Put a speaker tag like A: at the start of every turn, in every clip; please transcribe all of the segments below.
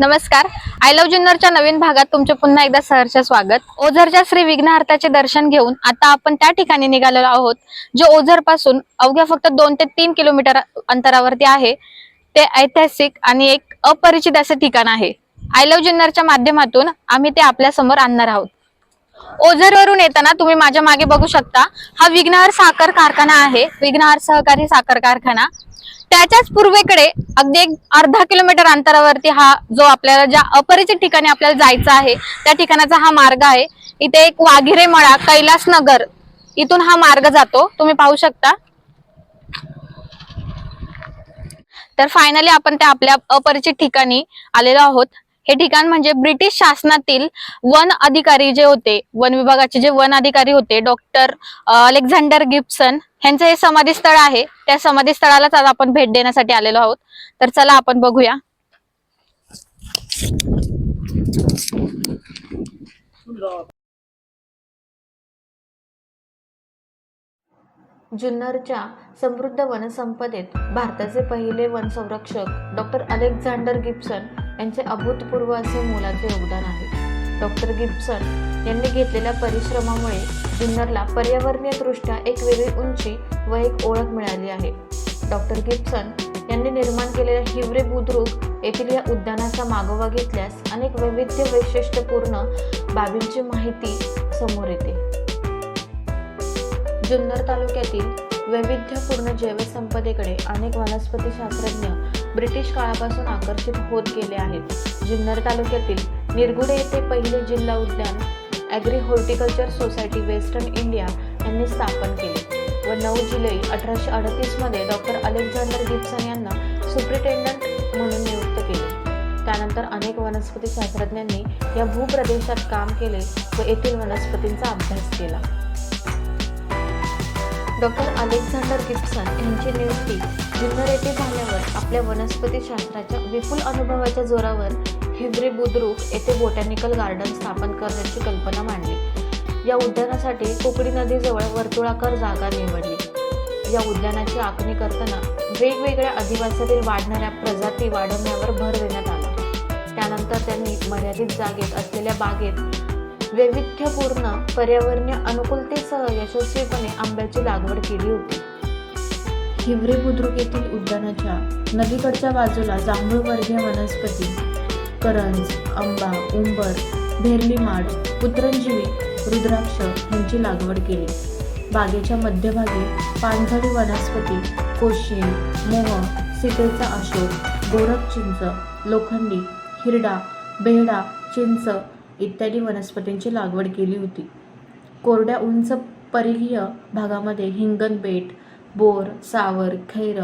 A: नमस्कार. I love जुन्नरच्या नवीन भागात तुमचे पुन्हा एकदा सहर्ष स्वागत. ओझरच्या श्री विघ्नहर्ताचे दर्शन घेऊन आता आपण त्या ठिकाणी निघालेलो आहोत जे ओझरपासून अवघ्या फक्त दोन ते तीन किलोमीटर अंतरावरती आहे. ते ऐतिहासिक आणि एक अपरिचित असं ठिकाण आहे. आय लव्ह जुन्नरच्या माध्यमातून आम्ही ते आपल्यासमोर आणणार आहोत. ओझरवरून येताना तुम्ही माझ्या मागे बघू शकता. हा विघ्नहर साखर कारखाना आहे. विघ्नहर सहकारी साखर कारखाना. त्याच्याच पूर्वेकडे अगदी एक अर्धा किलोमीटर अंतरावरती हा जो आपल्याला ज्या अपरिचित ठिकाणी आपल्याला जायचं आहे त्या ठिकाणाचा हा मार्ग आहे. इथे एक वाघिरे मळा कैलास नगर इथून हा मार्ग जातो. तुम्ही पाहू शकता. तर फायनली आपण त्या आपल्या अपरिचित ठिकाणी आलेलो आहोत. हे ठिकाण म्हणजे ब्रिटिश शासनातील वन अधिकारी जे होते वन विभागाचे जे वन अधिकारी होते डॉक्टर अलेक्झांडर गिप्सन यांचं हे समाधी स्थळ आहे. त्या समाधीस्थळालाच आज आपण भेट देण्यासाठी आलेलो आहोत. तर चला आपण बघूया. जुन्नरच्या समृद्ध वनसंपदेत भारताचे पहिले वनसंरक्षक डॉक्टर अलेक्झांडर गिब्सन यांचे अभूतपूर्व असे मोलाचे योगदान आहे. डॉक्टर गिब्सन यांनी घेतलेल्या परिश्रमामुळे जुन्नरला पर्यावरणीय दृष्ट्या एक वेगळी उंची व एक ओळख मिळाली आहे. डॉक्टर गिब्सन यांनी निर्माण केलेल्या हिवरे बुद्रुक येथील या उद्यानाचा मागोवा घेतल्यास अनेक वैविध्य वैशिष्ट्यपूर्ण बाबींची माहिती समोर येते. जुन्नर तालुक्यातील वैविध्यपूर्ण जैवसंपदेकडे अनेक वनस्पतीशास्त्रज्ञ शास्त्रज्ञ ब्रिटिश काळापासून आकर्षित होत गेले आहेत. जुन्नर तालुक्यातील निरगुडे येथे पहिले जिल्हा उद्यान agri horticulture society Western India यांनी स्थापन केले. व नऊ जुलै अठराशे अडतीसमध्ये डॉक्टर अलेक्झांडर गिब्सन यांना सुप्रिटेंडंट म्हणून नियुक्त केले. त्यानंतर अनेक वनस्पती शास्त्रज्ञांनी या भूप्रदेशात काम केले व येथील वनस्पतींचा अभ्यास केला. डॉक्टर अलेक्झांडर गिब्सन यांची नियुक्ती जुन्नर येथे झाल्यावर आपल्या वनस्पती शास्त्राच्या विपुल अनुभवाच्या जोरावर हिवरे बुद्रुक येथे बोटॅनिकल गार्डन स्थापन करण्याची कल्पना मांडली. या उद्यानासाठी कोकणी नदीजवळ वर्तुळाकार जागा निवडली. या उद्यानाची आखणी करताना वेगवेगळ्या अधिवासातील वाढणाऱ्या प्रजाती वाढवण्यावर भर देण्यात आला. त्यानंतर त्यांनी मर्यादित जागेत असलेल्या बागेत वैविध्यपूर्ण पर्यावरणीय अनुकूलतेसह यशस्वीपणे आंब्याची लागवड केली होती. हिवरे बुद्रुक येथील उद्यानाच्या नदीकडच्या बाजूला जांभूळवर्गीय वनस्पती करंज आंबा उंबर भेरली माड पुत्रंजीवी रुद्राक्ष यांची लागवड केली. बागेच्या मध्यभागी पानझडी वनस्पती कोशिंब मोह सीतेचा अशोक गोरख चिंच लोखंडी हिरडा बेहडा चिंच इत्यादी वनस्पतींची लागवड केली होती. कोरड्या उंच परिघीय भागामध्ये हिंगण बेट बोर सावर खैर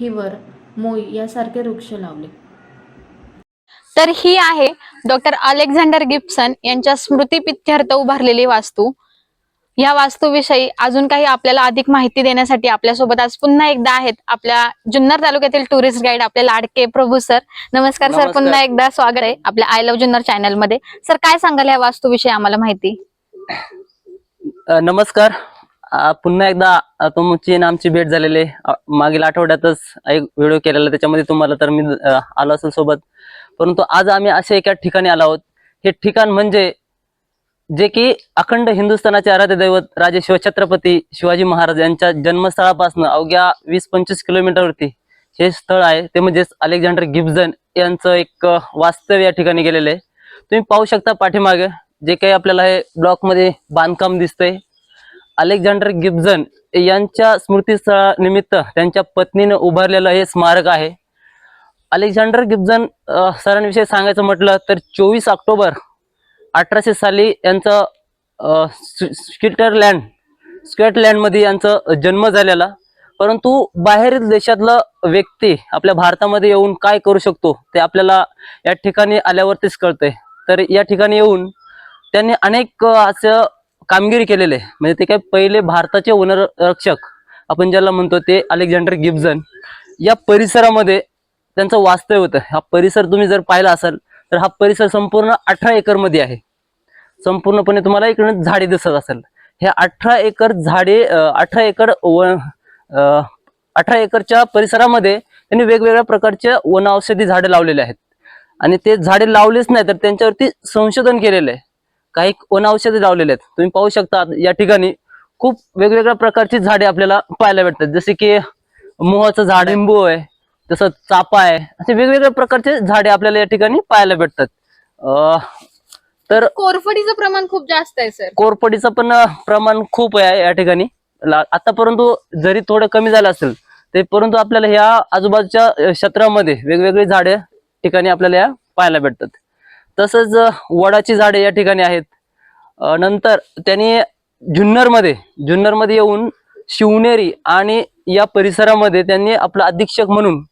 A: हिवर मोई यासारखे वृक्ष लावले. तर ही आहे डॉक्टर अलेक्झांडर गिब्सन यांच्या स्मृतीपित्यर्थ उभारलेली वास्तू. या वास्तूविषयी अजून काही आपल्याला अधिक माहिती देण्यासाठी आपल्यासोबत आज पुन्हा एकदा आहेत आपल्या जुन्नर तालुक्यातील टुरिस्ट गाईड आपले लाडके प्रभू सर. नमस्कार सर. पुन्हा एकदा स्वागत आहे आपल्या आय लव्ह जुन्नर चॅनलमध्ये. सर काय सांगाल या वास्तूविषयी आम्हाला माहिती?
B: नमस्कार. पुन्हा एकदा तुमची आणि आमची भेट झालेली. आहे. मागील आठवड्यातच एक व्हिडिओ केलेला त्याच्यामध्ये तुम्हाला तर मी आलो असेल सोबत. परंतु आज आम्ही असे एका ठिकाणी आलो आहोत. हे ठिकाण म्हणजे जे की अखंड हिंदुस्थानाचे आराध्य दैवत राजे शिवछत्रपती शिवाजी महाराज यांच्या जन्मस्थळापासून अवघ्या वीस पंचवीस किलोमीटरवरती हे स्थळ आहे. ते म्हणजेच अलेक्झांडर गिब्झन यांचं एक वास्तव्य या ठिकाणी गेलेलं आहे. तुम्ही पाहू शकता पाठीमागे जे काही आपल्याला हे ब्लॉकमध्ये बांधकाम दिसतंय अलेक्झांडर गिब्झन यांच्या स्मृतीस्थळानिमित्त त्यांच्या पत्नीनं उभारलेलं हे स्मारक आहे. अलेक्झांडर गिब्झन सरांविषयी सांगायचं म्हटलं तर चोवीस ऑक्टोबर अठराशे साली यांचं स्विटरलँड स्कॉटलँडमध्ये यांचा जन्म झालेला. परंतु बाहेरील देशातलं व्यक्ती आपल्या भारतामध्ये येऊन काय करू शकतो ते आपल्याला या ठिकाणी आल्यावरतीच कळतंय. तर या ठिकाणी येऊन त्यांनी अनेक असं कामगिरी केलेले आहे. म्हणजे ते काय पहिले भारताचे वनरक्षक आपण ज्याला म्हणतो ते अलेक्झांडर गिब्झन या परिसरामध्ये त्यांचं वास्तव्य होतं. हा परिसर तुम्ही जर पाहिला असाल तर हा परिसर संपूर्ण अठरा एकरमध्ये आहे. संपूर्णपणे तुम्हाला इकडे झाडे दिसत असेल. हे अठरा एकर झाडे अठरा एकर व अठरा एकरच्या परिसरामध्ये त्यांनी वेगवेगळ्या प्रकारच्या वन औषधी झाडे लावलेले आहेत. आणि ते झाडे लावलेच नाही तर त्यांच्यावरती संशोधन केलेलं आहे. काही वनौषधी लावलेले आहेत. तुम्ही पाहू शकता या ठिकाणी खूप वेगवेगळ्या प्रकारची झाडे आपल्याला पाहायला भेटतात. जसे की मोहाचं झाड लिंबू आहे तसंच चापा आहे. असे वेगवेगळ्या प्रकारचे झाडे आपल्याला या ठिकाणी पाहायला भेटतात. अं, तर
C: कोरफडीचं प्रमाण खूप जास्त आहे सर.
B: कोरपडीचं पण प्रमाण खूप आहे या ठिकाणी. आता परंतु जरी थोडं कमी झालं असेल ते परंतु आपल्याला ह्या आजूबाजूच्या क्षेत्रामध्ये वेगवेगळी झाडे ठिकाणी आपल्याला या पाहायला भेटतात. तसंच वडाची झाडे या ठिकाणी आहेत. नंतर त्यांनी जुन्नरमध्ये जुन्नरमध्ये येऊन शिवनेरी आणि या परिसरामध्ये त्यांनी आपला अधीक्षक म्हणून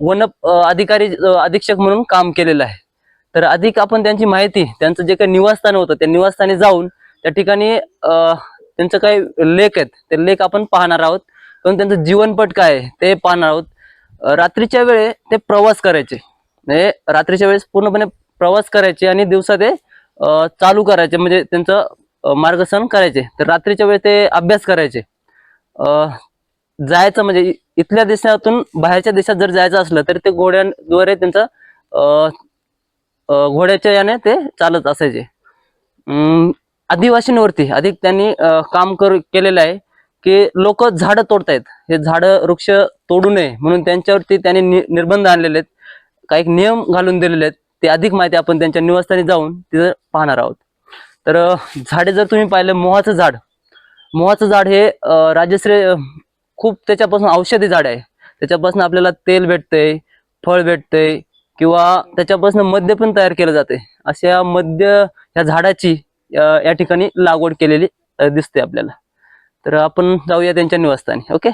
B: वन अधिकारी अधीक्षक म्हणून काम केलेलं आहे. तर अधिक आपण त्यांची माहिती त्यांचं जे काही निवासस्थान होतं त्या निवासस्थानी जाऊन त्या ठिकाणी त्यांचं काही लेख आहेत ते लेख आपण पाहणार आहोत. पण त्यांचं जीवनपट काय आहे ते पाहणार आहोत. रात्रीच्या वेळे ते प्रवास करायचे. म्हणजे रात्रीच्या वेळेस पूर्णपणे प्रवास करायचे आणि दिवसा ते चालू करायचे. म्हणजे त्यांचं अं, मार्गदर्शन करायचे. तर रात्रीच्या वेळेस ते अभ्यास करायचे. जायचं म्हणजे इथल्या देशातून बाहेरच्या देशात जर जायचं असलं तर ते घोड्यांद्वारे त्यांचं घोड्याच्या याने ते चालत असायचे. आदिवासींवरती अधिक त्यांनी काम कर केलेलं आहे की लोक झाडं तोडतायत. हे झाडं वृक्ष तोडू नये म्हणून त्यांच्यावरती त्यांनी नि- निर्बंध आणलेले आहेत. काही नियम घालून दिलेले आहेत. ते अधिक माहिती आपण त्यांच्या निवासस्थानी जाऊन तिथं पाहणार आहोत. तर झाडे जर तुम्ही पाहिलं मोहाचं झाड. मोहाचं झाड हे राज्यश्रेय खूप त्याच्यापासून औषधी झाड आहे. त्याच्यापासून आपल्याला तेल भेटतंय फळ भेटतंय किंवा त्याच्यापासून मद्य पण तयार केलं जाते अशा मद्य ह्या झाडाची या ठिकाणी लागवड केलेली दिसते आपल्याला. तर आपण जाऊया त्यांच्या निवासस्थानी ओके?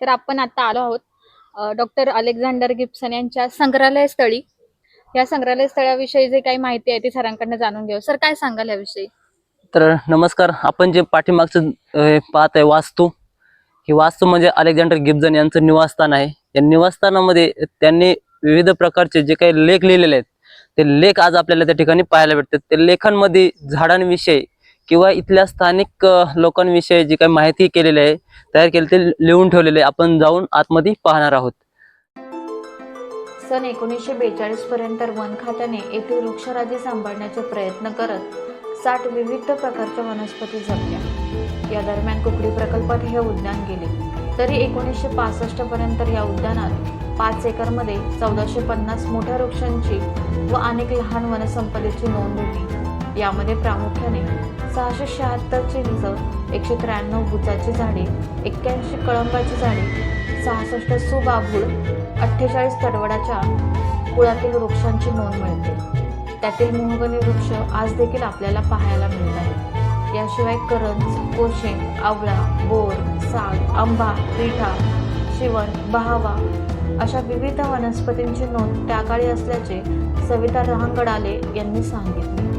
C: तर आपण आता आलो आहोत डॉक्टर अलेक्झांडर गिप्सन यांच्या संग्रहालय स्थळी या संग्रहालय स्थळाविषयी जे काही माहिती आहे ती सरांकडनं जाणून घेऊ. सर काय सांगाल याविषयी?
B: तर नमस्कार. आपण जे पाठीमागचं पाहत आहे वास्तू ही वास्तू म्हणजे अलेक्झांडर गिब्जन यांचं निवासस्थान आहे. या निवासस्थानामध्ये त्यांनी विविध प्रकारचे जे काही लेख लिहिलेले आहेत ते लेख आज आपल्याला त्या ठिकाणी पाहायला भेटतात. ते लेखांमध्ये झाडांविषयी किंवा इथल्या स्थानिक लोकांविषयी जी काही माहिती केलेली आहे तयार केली ते लिहून ठेवलेले आहे. आपण जाऊन आतमध्ये पाहणार आहोत.
A: सन एकोणीसशे बेचाळीस पर्यंत वन खात्याने येथील वृक्षराजी सांभाळण्याचे प्रयत्न करत साठ विविध प्रकारच्या वनस्पती जपल्या. या दरम्यान कुकडी प्रकल्पात हे उद्यान गेले. तरी एकोणीसशे पासष्ट पर्यंत या उद्यानात पाच एकरमध्ये चौदाशे पन्नास मोठ्या वृक्षांची व अनेक लहान वनसंपदेची नोंद होती. यामध्ये प्रामुख्याने सहाशे शहात्तरची चिंच एकशे त्र्याण्णव बुचाची झाडे एक्क्याऐंशी कळंबाची झाडे सहासष्ट सुबाभूळ अठ्ठेचाळीस तडवडाच्या कुळातील वृक्षांची नोंद मिळते. त्यातील मोहगनी वृक्ष आज देखील आपल्याला पाहायला मिळत आहेत. याशिवाय करंज कोशे आवळा बोर साग आंबा रिठा शिवण बहावा अशा विविध वनस्पतींची नोंद त्या काळी असल्याचे सविता रहांगडाले यांनी सांगितले.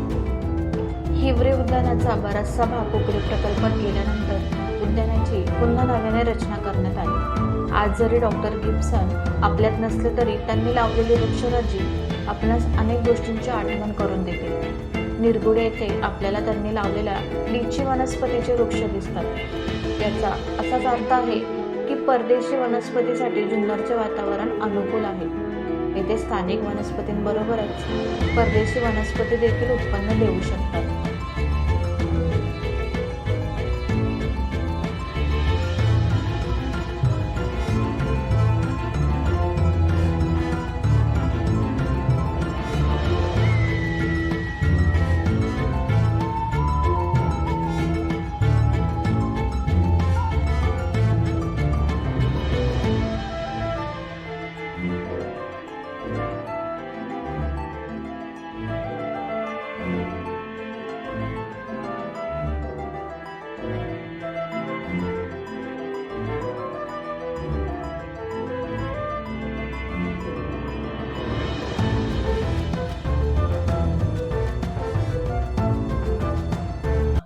A: हिवरे उद्यानाचा बराचसा भाग उकडे प्रकल्पात गेल्यानंतर उद्यानाची पुन्हा नव्याने रचना करण्यात आली. आज जरी डॉक्टर गिब्सन आपल्यात नसले तरी त्यांनी लावलेली वृक्षराजी आपणास अनेक गोष्टींची आठवण करून देते. निरगुडे येथे आपल्याला त्यांनी लावलेल्या लिची वनस्पतीचे वृक्ष दिसतात. याचा असाच अर्थ आहे की परदेशी वनस्पतीसाठी जुन्नरचे वातावरण अनुकूल आहे. येथे स्थानिक वनस्पतींबरोबरच परदेशी वनस्पती देखील उत्पन्न देऊ शकतात.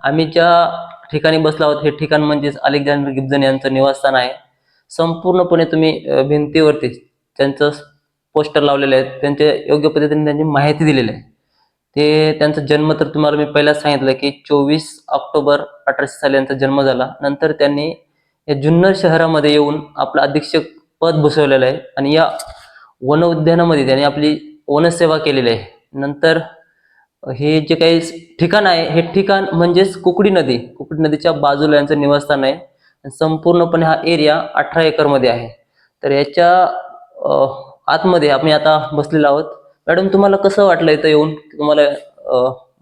B: आम्ही ज्या ठिकाणी बसलो आहोत हे ठिकाण म्हणजेच अलेक्झांडर गिब्जन यांचं निवासस्थान आहे. संपूर्णपणे तुम्ही भिंतीवरती त्यांचं पोस्टर लावलेले आहेत. त्यांच्या योग्य पद्धतीने त्यांची माहिती दिलेली आहे. ते त्यांचा जन्म तर तुम्हाला मी पहिलाच सांगितलं की चोवीस ऑक्टोबर अठराशे साली यांचा जन्म झाला. नंतर त्यांनी या जुन्नर शहरामध्ये येऊन आपलं अधीक्षक पद भूषवलेलं आहे. आणि या वन उद्यानामध्ये त्यांनी आपली वनसेवा केलेली आहे. नंतर हे जे काही ठिकाण आहे हे ठिकाण म्हणजेच कुकडी नदी. कुकडी नदीच्या बाजूला यांचं निवासस्थान आहे. संपूर्णपणे हा एरिया अठरा एकरमध्ये आहे. तर याच्या आतमध्ये आम्ही आता बसलेलो आहोत. मॅडम तुम्हाला कसं वाटलं इथं येऊन? तुम्हाला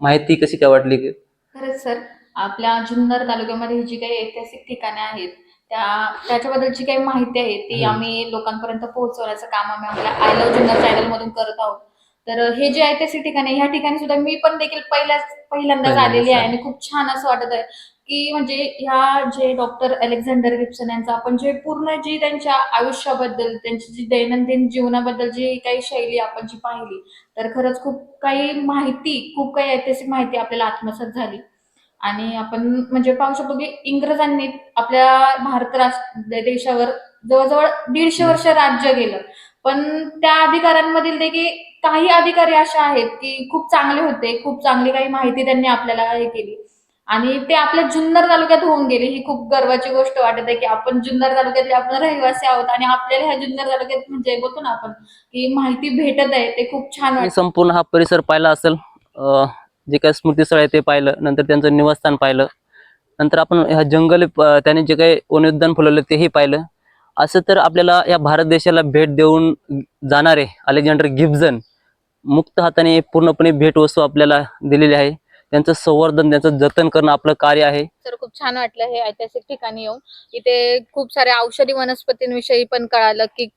B: माहिती कशी काय वाटली? की
C: खरंच सर आपल्या जुन्नर तालुक्यामध्ये जी काही ऐतिहासिक ठिकाणे आहेत त्या त्याच्याबद्दलची काही माहिती आहे ती. आम्ही लोकांपर्यंत पोहोचवण्याचं काम आम्ही आपल्या आय लव्ह जुन्नर चॅनल मधून करत आहोत. तर हे जे ऐतिहासिक ठिकाण आहे ह्या ठिकाणी सुद्धा मी पण देखील पहिल्याच पहिल्यांदाच आलेली आहे. आणि खूप छान असं वाटत आहे की म्हणजे ह्या जे डॉक्टर अलेक्झांडर गिप्सन यांचा आपण जे पूर्ण जी त्यांच्या आयुष्याबद्दल त्यांची जी दैनंदिन जीवनाबद्दल जी काही शैली आपण जी पाहिली तर खरंच खूप काही माहिती खूप काही ऐतिहासिक माहिती आपल्याला आत्मसात झाली. आणि आपण म्हणजे पाहू शकतो की इंग्रजांनी आपल्या भारत राष्ट्र देशावर जवळजवळ दीडशे वर्ष राज्य केलं. पण त्या अधिकाऱ्यांमधील देखील काही अधिकारी असे आहेत की खूप चांगले होते खूप चांगली काही माहिती त्यांनी आपल्याला हे केली. आणि ते आपल्या जुन्नर तालुक्यात होऊन गेले. ही खूप गर्वाची गोष्ट वाटत आहे की आपण जुन्नर तालुक्यातले आपण रहिवासी आहोत आणि आपल्याला ह्या जुन्नर तालुक्यात म्हणजे बोलतो ना आपण की माहिती भेटत आहे ते खूप छान वाटतं.
B: संपूर्ण हा परिसर पाहिला असेल जे काही स्मृतीस्थळ आहे ते पाहिलं नंतर त्यांचं निवासस्थान पाहिलं नंतर आपण ह्या जंगल त्याने जे काही वनोद्यान फुलवलं तेही पाहिलं. असं तर आपल्याला या भारत देशाला भेट देऊन जाणारे अलेक्झांडर गिब्झन मुक्त हाताने पूर्णपणे भेटवस्तू आपल्याला दिलेली आहे. त्यांचं संवर्धन त्यांचं जतन करणं आपलं कार्य आहे.
C: तर खूप छान वाटलं हे ऐतिहासिक ठिकाणी येऊन. इथे खूप साऱ्या औषधी वनस्पतींविषयी पण कळालं की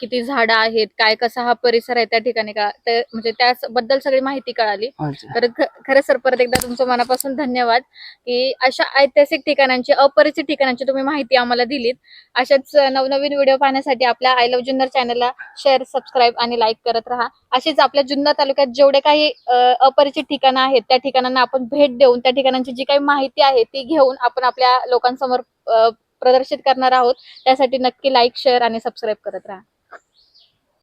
C: किती झाडं आहेत काय कसा हा परिसर आहे त्या ठिकाणी का ते- म्हणजे त्याबद्दल सगळी माहिती कळाली. तर ख- खरं सर परत एकदा तुमचं मनापासून धन्यवाद की अशा ऐतिहासिक ठिकाणांची अपरिचित ठिकाणांची तुम्ही माहिती आम्हाला दिलीत. अशाच नवनवीन व्हिडिओ पाहण्यासाठी आपल्या आय लव्ह जुन्नर चॅनलला शेअर सबस्क्राईब आणि लाईक करत राहा. असेच आपल्या जुन्नर तालुक्यात जेवढे काही अ, अपरिचित ठिकाणं आहेत त्या ठिकाणांना आपण भेट देऊन त्या ठिकाणांची जी काही माहिती आहे ती घेऊन आपण आपल्या लोकांसमोर अ, प्रदर्शित करणार आहोत. त्यासाठी नक्की लाईक शेअर आणि सबस्क्राईब करत राहा.